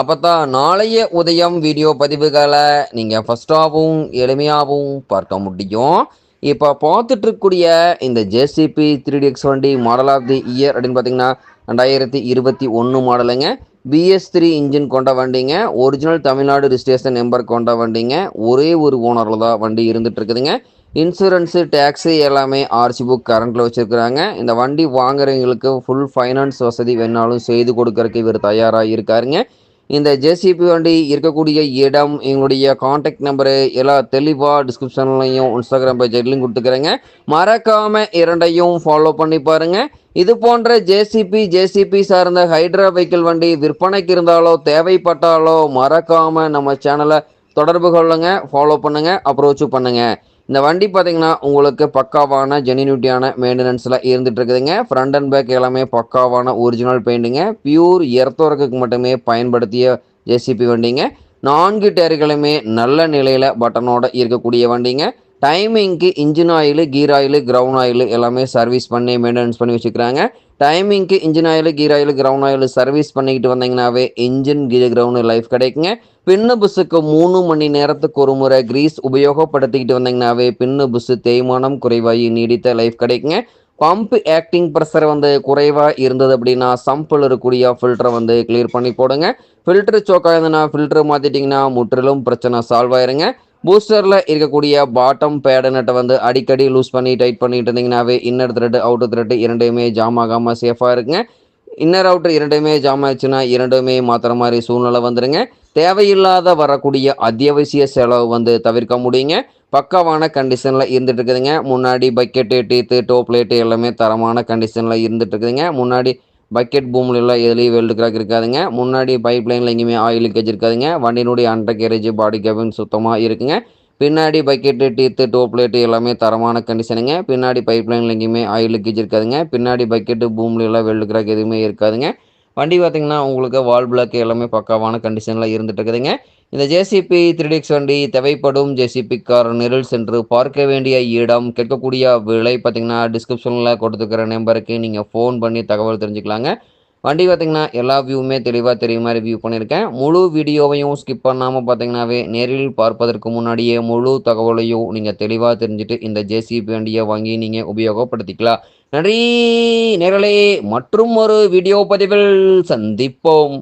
அப்போ தான் நாளைய உதயம் வீடியோ பதிவுகளை நீங்கள் ஃபஸ்ட்டாகவும் எளிமையாகவும் பார்க்க முடியும். இப்போ பார்த்துட்டு இருக்கக்கூடிய இந்த ஜேசிபி த்ரீ எக்ஸ் வண்டி மாடல் ஆஃப் தி இயர் அப்படின்னு பார்த்தீங்கன்னா ரெண்டாயிரத்தி இருபத்தி ஒன்று மாடலுங்க. பிஎஸ் த்ரீ இன்ஜின் கொண்ட வண்டிங்க. ஒரிஜினல் தமிழ்நாடு ரிஜிஸ்ட்ரேஷன் நம்பர் கொண்ட வண்டிங்க. ஒரே ஒரு ஓனரில் தான் வண்டி இருந்துட்டு இருக்குதுங்க இன்சூரன்ஸு டேக்ஸு எல்லாமே ஆர்சி புக் கரண்ட்டில் வச்சுருக்குறாங்க. இந்த வண்டி வாங்குறவங்களுக்கு ஃபுல் ஃபைனான்ஸ் வசதி வேணாலும் செய்து கொடுக்கறதுக்கு இவர் தயாராக இருக்காருங்க. இந்த ஜேசிபி வண்டி இருக்கக்கூடிய இடம் எங்களுடைய காண்டாக்ட் நம்பரு எல்லா தெளிவாக டிஸ்கிரிப்ஷன்லையும் இன்ஸ்டாகிராம் பேஜ்லையும் கொடுத்துக்கிறேங்க. மறக்காமல் இரண்டையும் ஃபாலோ பண்ணி பாருங்கள் இது போன்ற ஜேசிபி ஜேசிபி சார்ந்த ஹைட்ரா வெஹிக்கிள் வண்டி விற்பனைக்கு இருந்தாலோ தேவைப்பட்டாலோ மறக்காமல் நம்ம சேனலை தொடர்பு கொள்ளுங்கள் ஃபாலோ பண்ணுங்கள் அப்ரோச்சும் பண்ணுங்கள் இந்த வண்டி பார்த்தீங்கன்னா உங்களுக்கு பக்காவான ஜெனினியூட்டியான மெயின்டெனன்ஸில் இருந்துட்டு இருக்குதுங்க. ஃப்ரண்ட் அண்ட் பேக் எல்லாமே பக்காவான ஒரிஜினல் பெயிண்டிங்க பியூர் எர்த்தோரக்கு மட்டுமே பயன்படுத்திய ஜேசிபி வண்டிங்க. நான்கு டயர்களுமே நல்ல நிலையில் பட்டனோட இருக்கக்கூடிய வண்டிங்க. டைமிங்க்கு engine oil gear oil ground oil எல்லாமே சர்வீஸ் பண்ணி மெயின்டெனன்ஸ் பண்ணி வச்சுக்கிறாங்க. டைமிங்க்கு engine oil gear oil ground oil service பண்ணிக்கிட்டு வந்தீங்கன்னாவே இன்ஜின் கீர் கிரவுண்ட் லைஃப் கிடைக்குங்க. பின்னு புஸ்ஸுக்கு மூணு மணி நேரத்துக்கு ஒரு முறை கிரீஸ் உபயோகப்படுத்திக்கிட்டு வந்தீங்கன்னாவே பின்னு புஸ்ஸு தேய்மானம் குறைவாகி நீடித்த லைஃப் கிடைக்குங்க. பம்ப் ஆக்டிங் ப்ரெஷர் வந்து குறைவாக இருந்தது அப்படின்னா சம்பிள் இருக்கக்கூடிய ஃபில்டரை வந்து கிளியர் பண்ணி போடுங்க. ஃபில்டர் சோக்காக இருந்ததுன்னா ஃபில்டர் மாற்றிட்டிங்கன்னா முற்றிலும் பிரச்சனை சால்வ் ஆயிருங்க. பூஸ்டரில் இருக்கக்கூடிய பாட்டம் பேடு நட்டை வந்து அடிக்கடி லூஸ் பண்ணி டைட் பண்ணிட்டு இருந்தீங்கன்னாவே இன்னர் த்ரெட் அவுட்டர் த்ரெட் இரண்டையுமே ஜாம் ஆகாமல் சேஃபாக இருக்குங்க இன்னர் அவுட்டர் இரண்டையுமே ஜாம் ஆச்சுன்னா இரண்டுமே மாற்றுற மாதிரி சூழ்நிலை வந்துடுங்க தேவையில்லாத வரக்கூடிய அத்தியாவசிய செலவு வந்து தவிர்க்க முடியுங்க. பக்காவான கண்டிஷனில் இருந்துட்டு இருக்குதுங்க. முன்னாடி பக்கெட்டு டீத்து டோப்லேட்டு எல்லாமே தரமான கண்டிஷனில் இருந்துட்டு இருக்குதுங்க. முன்னாடி பக்கெட் பூமில் எல்லாம் எதுலேயும் வெல்டு கிராக் இருக்காதுங்க. முன்னாடி பைப் லைனில் எங்கேயுமே ஆயில் லீக்கேஜ் இருக்காதுங்க. வண்டியினுடைய அண்டர் கேரேஜ் பாடி கேபின் சுத்தமாக இருக்குங்க. பின்னாடி பக்கெட்டு டீத்து டோப் லைட்டு எல்லாமே தரமான கண்டிஷனுங்க பின்னாடி பைப் லைனில் எங்கேயுமே ஆயில் லீக்கேஜ் இருக்காதுங்க. பின்னாடி பக்கெட்டு பூமில் எல்லாம் வெல்டு கிராக் எதுவுமே இருக்காதுங்க. வண்டி பார்த்திங்கன்னா உங்களுக்கு வால் பிளாக் எல்லாமே பக்காவான கண்டிஷனில் இருந்துட்டு இருக்குதுங்க. இந்த ஜேசிபி த்ரீடிக்ஸ் வண்டி தேவைப்படும் ஜேசிபிக்கார் நிரல் சென்று பார்க்க வேண்டிய இடம் கேட்கக்கூடிய விலை பார்த்திங்கன்னா டிஸ்கிரிப்ஷனில் கொடுத்துக்கிற நம்பருக்கு நீங்கள் ஃபோன் பண்ணி தகவல் தெரிஞ்சுக்கலாங்க. வண்டி பார்த்திங்கன்னா எல்லா வியூவுமே தெளிவாக தெரியும் மாதிரி வியூ பண்ணியிருக்கேன். முழு வீடியோவையும் ஸ்கிப் பண்ணாமல் பார்த்தீங்கன்னாவே நேரில் பார்ப்பதற்கு முன்னாடியே முழு தகவலையும் நீங்கள் தெளிவாக தெரிஞ்சுட்டு இந்த ஜேசிபி வண்டியை வாங்கி நீங்கள் உபயோகப்படுத்திக்கலாம். நன்றி நேரலே மற்றும் ஒரு வீடியோ பதிவில் சந்திப்போம்.